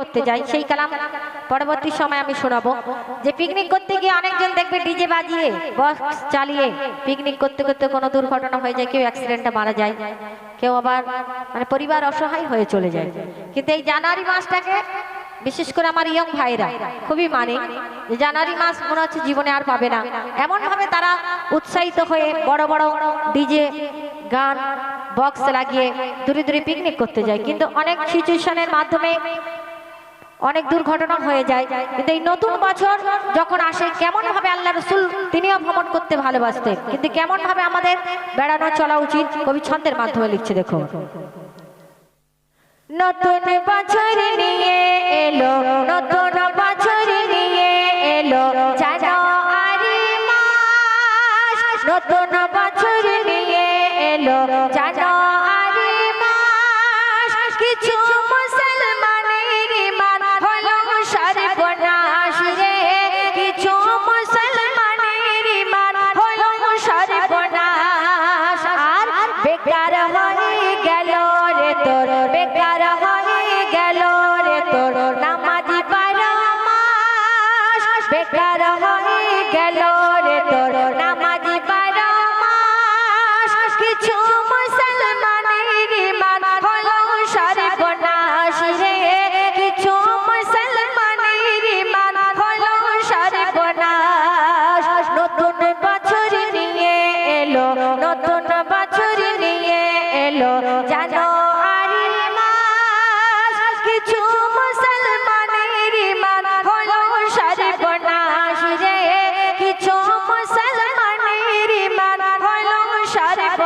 করতে যাই সেই কালাম। পরবর্তী সময় আমি শোনাবো যে পিকনিক করতে গিয়ে অনেকজন দেখবে ডিজে বাজিয়ে বক্স চালিয়ে পিকনিক করতে করতে কোনো দুর্ঘটনা হয়ে যায়, কেউ অ্যাক্সিডেন্টে মারা যায়, কেউ আবার মানে পরিবার অসহায় হয়ে চলে যায়। কিন্তু এই জানুয়ারি মাসটাকে বিশেষ করে আমার ইয়ং ভাইরা খুবই মানে যে জানুয়ারি মাস মনে হচ্ছে জীবনে আর পাবে না। এমন ভাবে তারা উৎসাহিত হয়ে বড় বড় ডিজে গান বক্স লাগিয়ে দূরে দূরে পিকনিক করতে যায়। কিন্তু অনেক সিচুয়েশনের মাধ্যমে অনেক দুর্ঘটনা হয়ে যায়। কিন্তু এই নতুন বছর যখন আসে কেমন ভাবে আল্লাহ রসুল তিনিও ভ্রমণ করতে ভালোবাসতেন। কিন্তু কেমন ভাবে আমাদের বেড়ানো চলা উচিত, কবি ছন্দের মাধ্যমে লিখছে দেখো নতুন বছর নিয়ে এলো, নতুন বছর নিয়ে এলো বেকার গেল।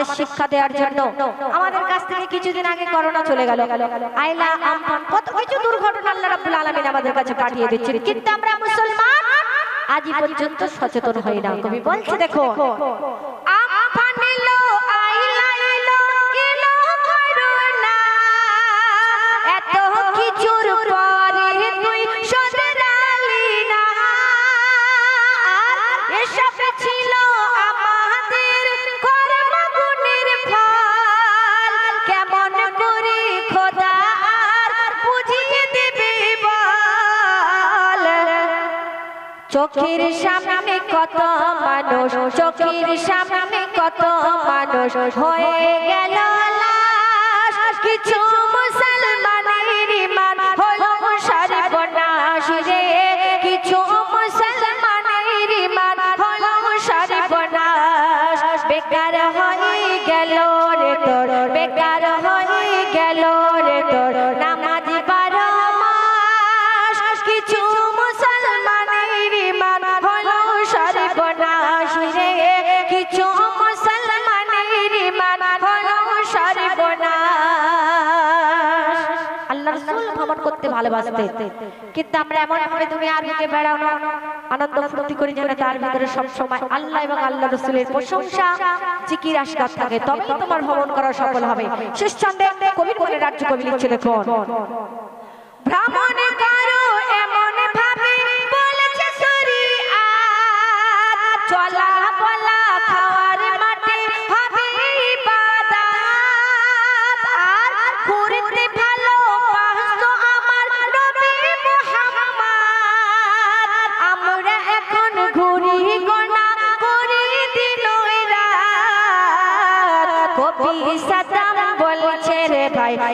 আমাদের শিক্ষা দেওয়ার জন্য। আমাদের কাছ থেকে কিছুদিন আগে করোনা চলে গেল। আইলা আমফান কত কিছু দুর্ঘটনা আল্লাহ রাব্বুল আলামিন আমাদের কাছে পাঠিয়ে দিচ্ছেন। কিন্তু আমরা মুসলমান, আজই পর্যন্ত সচেতন হই না। কবি বলছে, দেখো চোখের সামনে কত মানুষ চোখের সামনে কত মানুষ হয়ে গেল কিছু ভালোবাসতেন কিন্তু আমরা এমন ভাবে দুনিয়ার বুকে বেড়ানো, আনন্দ ফুর্তি করি যেন তার ভিতরে সব সময় আল্লাহ এবং আল্লাহ রসুলের প্রশংসা, জিকির আসকার থাকে। তবে তোমার ভ্রমণ করা সফল হবে। শেষ ছন্দে কবির মনে রাজ্য কবি লিখছে দেখুন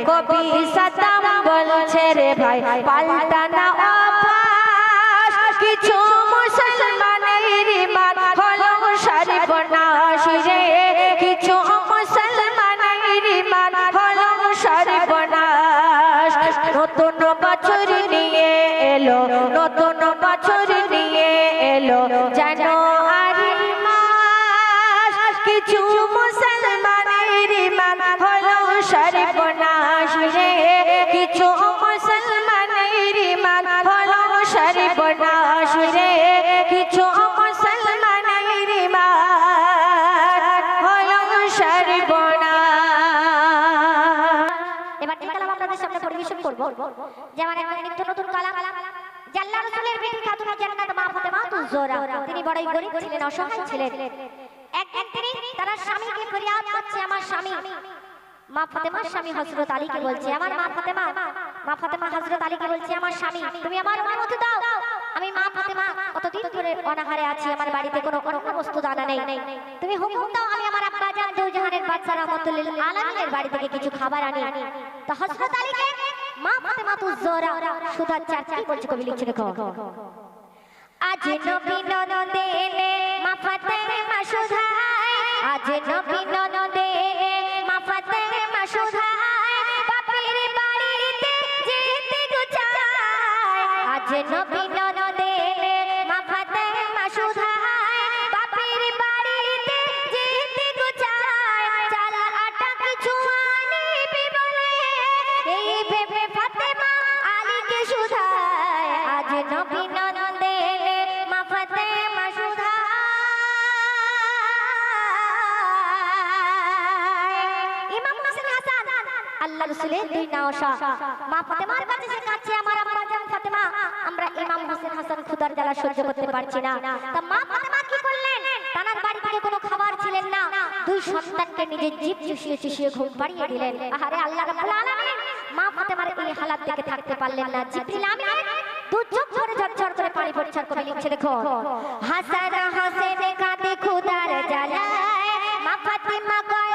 কবি সাদাম বলছে রে ভাই পাল্টানা বড়ই গরিব ছিলেন, অসহায় ছিলেন। একদিন তিনি তার স্বামীকে ফরিয়াদ করছে, আমার স্বামী। মা ফাতেমার স্বামী হযরত আলীকে বলছে, আমার মা ফাতেমা মা ফাতেমা হযরত আলীকে বলছে, আমার স্বামী, তুমি আমার অনুমতি দাও। আমি মা ফাতেমা কতদিন ধরে অনাহারে আছি, আমার বাড়িতে কোনো অন্য বস্তু দানা নেই। তুমি হুকুম দাও, আমি আমার আব্বা জান দুজাহানের বাদশা রহমাতুল্লিল আলামিনের বাড়ি থেকে কিছু খাবার আনি। তো হযরত আলীকে মা ফাতেমা তুজোরা সুদা চার কি বলছে কবি লিখছে দেখো। আজ নবী ননদেনে মা ফাতেমা সুধায় আজ নবী ননদেনে মা ফাতেমা সুধায় বাপের বাড়িতে যেতে গো চায় আজ নবী সহ্য করতে পারছি না। তা মা ফাতেমা কি করলেন? তানার বাড়ি থেকে কোনো খাবার ছিলেন না। দুই সন্তানকে নিজের জিভ চুষিয়ে চুষিয়ে ঘুম পাড়িয়ে দিলেন। আহারে আল্লাহ রাব্বুল আলামিন! মা ফাতেমার এই হালাত দেখে থাকতে পারলেন না। জিবরিল আমিন দু চোখ ভরে ঝরঝর করে পানি আর কবি লিখছে দেখো হাসান হোসেন কাঁদে খুদার জ্বালায়। মা ফাতেমা কয়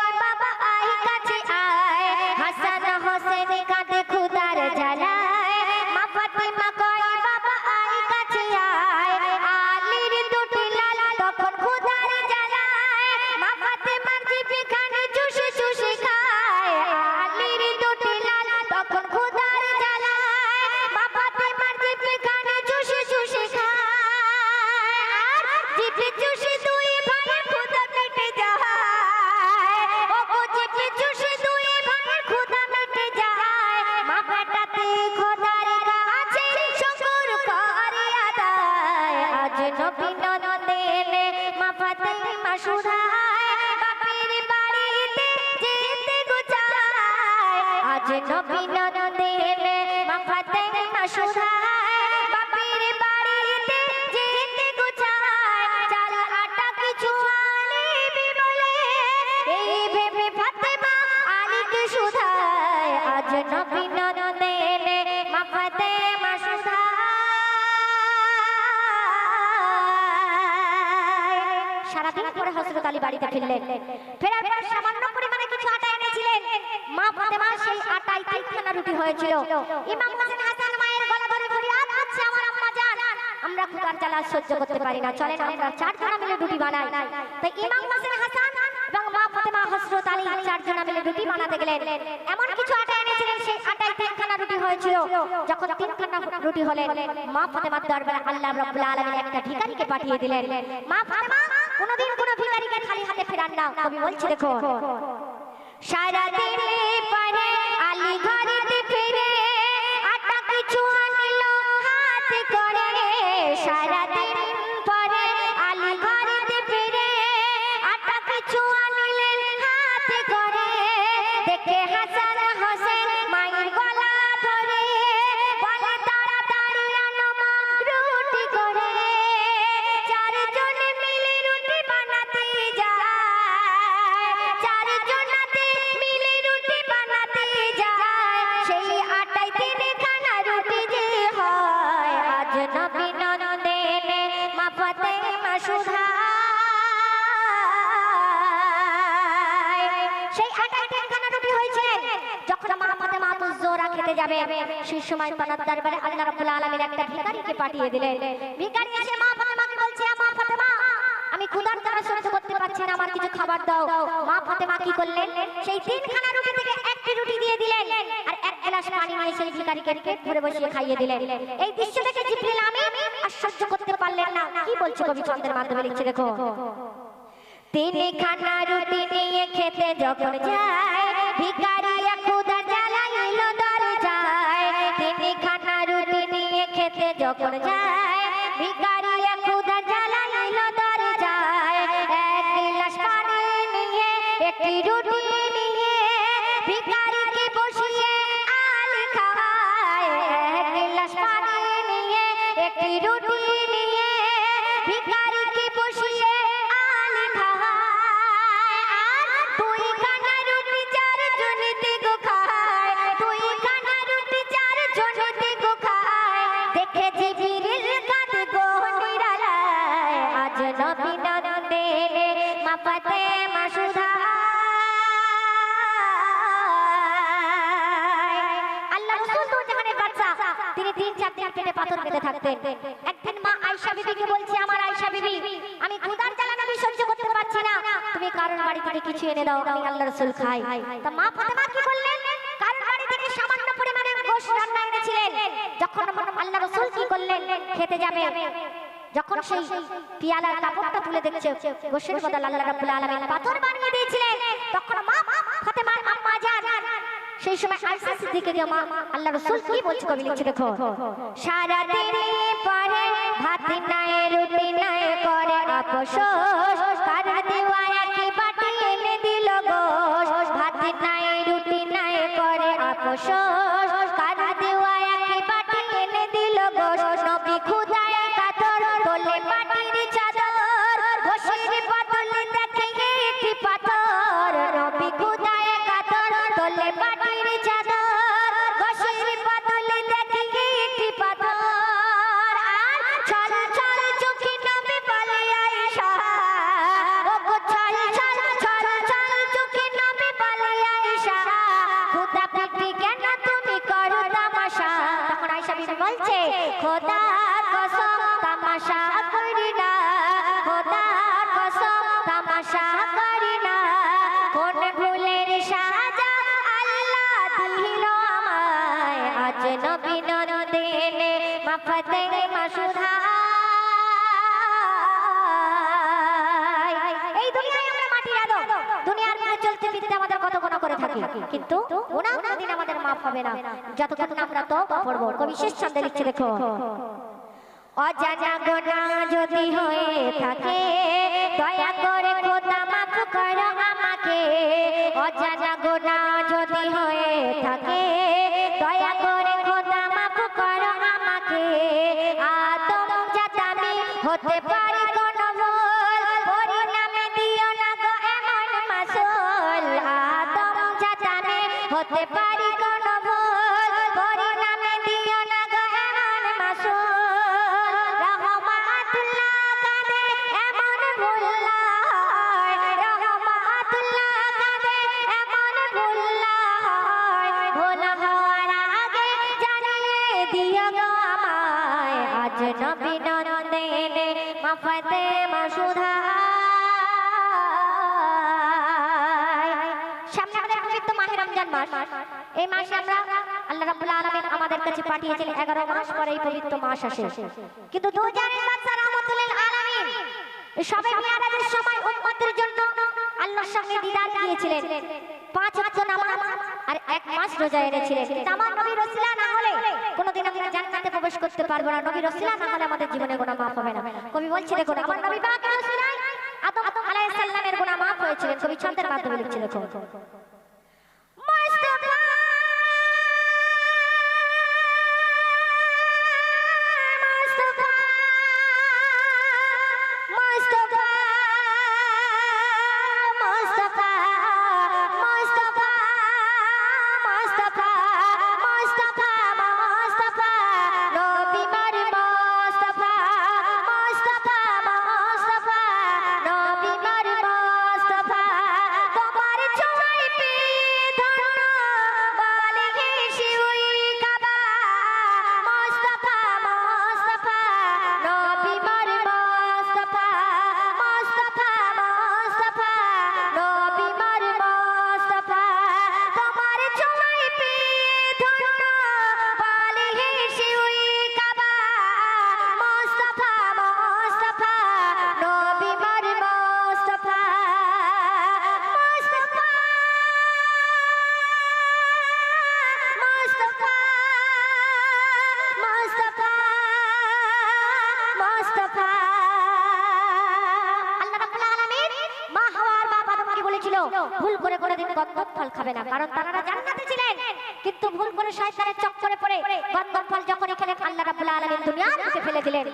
হযরত আলী বাড়িতে ফিরলেন। ফেরার পর সামান্য পরিমাণে কিছু আটা এনেছিলেন। মা ফাতেমা সেই আটায় তিনখানা রুটি হয়েছিল। ইমাম হোসেন হাসান মায়ের গলা ধরে ফরিয়াদ করছে আমার আম্মা জান আমরা ক্ষুধার জ্বালা সহ্য করতে পারি না। চলেন, আমরা চারজনা মিলে রুটি বানাই। তাই ইমাম হোসেন হাসান এবং মা ফাতেমা হযরত আলী চারজনা মিলে রুটি বানাতে গেলেন। এমন কিছু আটা এনেছিলেন, সেই আটায় তিনখানা রুটি হয়েছিল। যখন তিনখানা রুটি হলেন, মা ফাতেমার দরবারে আল্লাহ রাব্বুল আলামিন একটা ভিখারিকে পাঠিয়ে দিলেন। মা ফাতেমা কোনোদিন কোনো ভিখারিকে খালি হাতে ফেরান না। কবি বলছে দেখো সারা দিনে পারে যাবে। সেই সময় তার দরবারে আল্লাহ রাব্বুল আলামিন একটা ভিখারিকে পাঠিয়ে দিলেন। ভিখারি এসে, মা ফাতেমাকে বলছে মা ফাতেমা, আমি ক্ষুধার দ্বারা সহ্য করতে পারছি না, আমার কিছু খাবার দাও। মা ফাতেমা কি করলেন? সেই তিনখানা রুটি থেকে একটি রুটি দিয়ে দিলেন আর এক গ্লাস পানি নিয়ে সেই ভিখারিকে পেট ভরে বসিয়ে খাইয়ে দিলেন। এই দৃশ্য দেখে জিবরিল আমিন সহ্য করতে পারলেন না। কি বলছে কবি ছন্দের মাধ্যমে লিখছে, দেখো। তিনি খানা রুটি নিয়ে খেতে যখন যায়, ভিখারি করে যায় মাপাতে মাসুধা আল্লাহ রাসূল তো জাহানের বাদশা তিনি দিন পেটে পাথর থাকতেন। একদিন মা আয়েশা বিবিকে বলছে, আমার আয়েশা বিবি, আমি ক্ষুধার জ্বালা আমি সহ্য করতে পারছি না। তুমি কারণ বাড়ি থেকে কিছু এনে আল্লাহ রাসূল খাই। তা মা কি করলেন কারণ বাড়ি থেকে সামান্য পরিমাণে গোশত রান্না যখন আল্লাহ রাসূল কি করলেন? খেতে যাবে। যখন সেই পিয়ালার কাপড়টা তুলে দেখছে গোশের বদল আল্লাহ রাব্বুল আলামিন পাথর বানিয়ে দিয়েছিলেন। তখন মা ফাতেমার আম্মা জান সেই সময় আয়েশা সিদ্দিকের মা আল্লাহ রাসূল কি বলছে কবি লিখছে দেখো। সারা দিন পরে ভাত নাই রুটি নাই করে আপসোস কারা দেওয়া কি বাটি এনে দিল গোশ। ভাত নাই রুটি নাই করে আপসোস করে থাকি। কিন্তু গুনাহ কোনদিন আমাদের মাফ হবে না। যতক্ষণ আমরা তো পড়ব কবি শেষ ছন্দে লিখছে দেখো অজানা গোনা যদি হয়ে থাকে, দয়া করে খোদা মাফ করো আমাকে। অজানা গোনা যদি হয়ে থাকে হতে পারি মাহে রমজান মাস। এই মাসে আমরা আল্লাহ রাব্বুল আলামিন আমাদের কাছে পাঠিয়েছিলেন 11 মাস পরে এই পবিত্র মাস আসে। কিন্তু দু জানের বাচ্চা রাহমাতুল আলামিন, সবে মিয়ারাজের সময় উম্মতের জন্য আল্লাহর সঙ্গে দিদার দিয়েছিলেন। পাঁচ ওয়াক্ত নামাজ আর এক মাস রোজা কিন্তু আমার নবী রসুলা না হলে কোনোদিন আমরা জান্নাতে প্রবেশ করতে পারব না। নবী রসুলা না হলে আমাদের জীবনে কোনো মাফ হবে না। কবি বলছে, দেখুন, আমার নবী পাক রসুলাই আদম আলাইহিস সালামের গুনাহ মাফ হয়েছিলেন। কবি ছন্দের মাধ্যমে লিখছে মুস্তাফা ফল খাবে না। কারণ তারা জান্নাতে ছিলেন। কিন্তু ভুল করে শয়তানের চক্করে পড়ে গন্ধম ফল যখন এখানে আল্লাহ রাব্বুল আলামিন দুনিয়ার থেকে ফেলে দিলেন।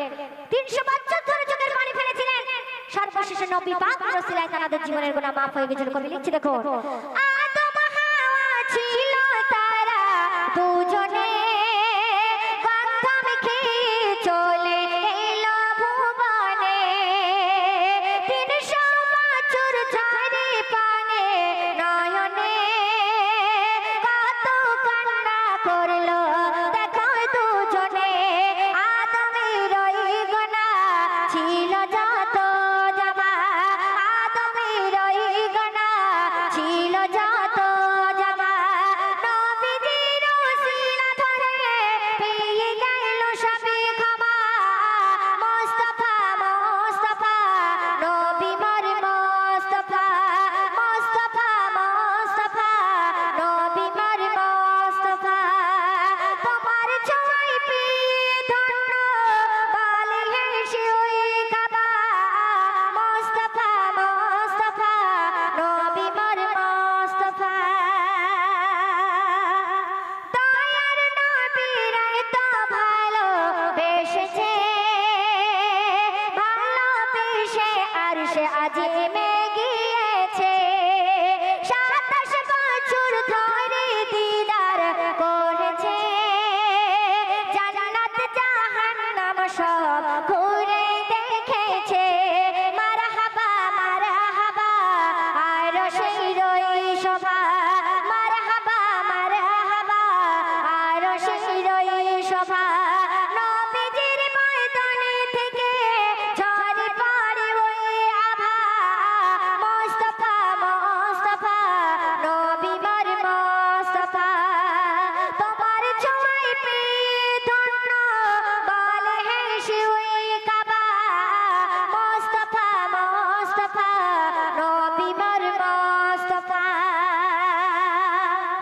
300 বছর ধরে চোখের পানি ফেলেছিলেন। সর্বশেষে নবী পাক রাসূলুল্লাহ তাদের জীবনের গুনাহ মাফ হয়ে গেছিল। কবি লিখছি দেখো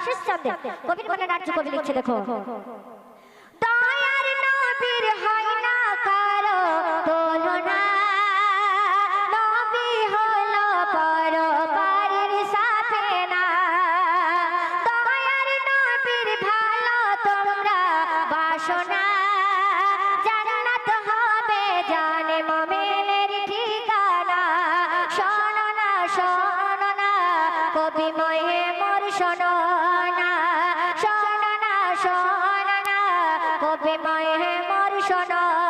শেষ ছন্দে কবির মনে রাজ্য কবি লিখছে দেখো। মহে মোর শোনো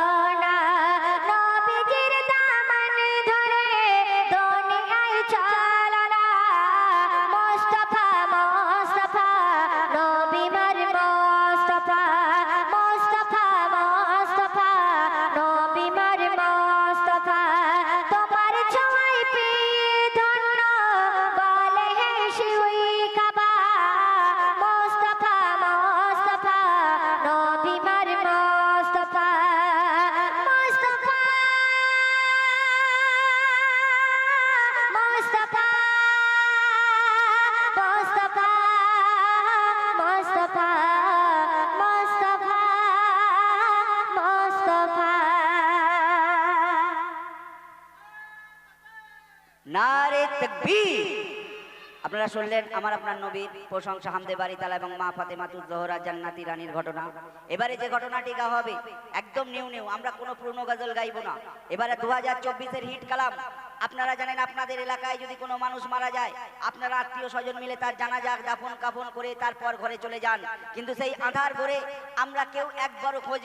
আপনারা শুনলেন আমার আপনার নবীর প্রশংসা হামদে বাড়ি তালা এবং মা ফাতে ফাতেমাতুর জোহরা জান্নাতি রানীর ঘটনা। এবারে যে ঘটনাটি গা হবে, একদম নিউ নিউ, আমরা কোনো পুরনো গজল গাইবো না। এবারে দু হাজার চব্বিশের হিট কালাম। আপনারা জানেন আপনাদের এলাকায় যদি কোনো মানুষ মারা যায়, আপনারা আত্মীয় স্বজন মিলে তার জানাজা দাফন কাফন করে তারপর ঘরে চলে যান। কিন্তু সেই আধার ঘরে আমরা কেউ একবারও খোঁজ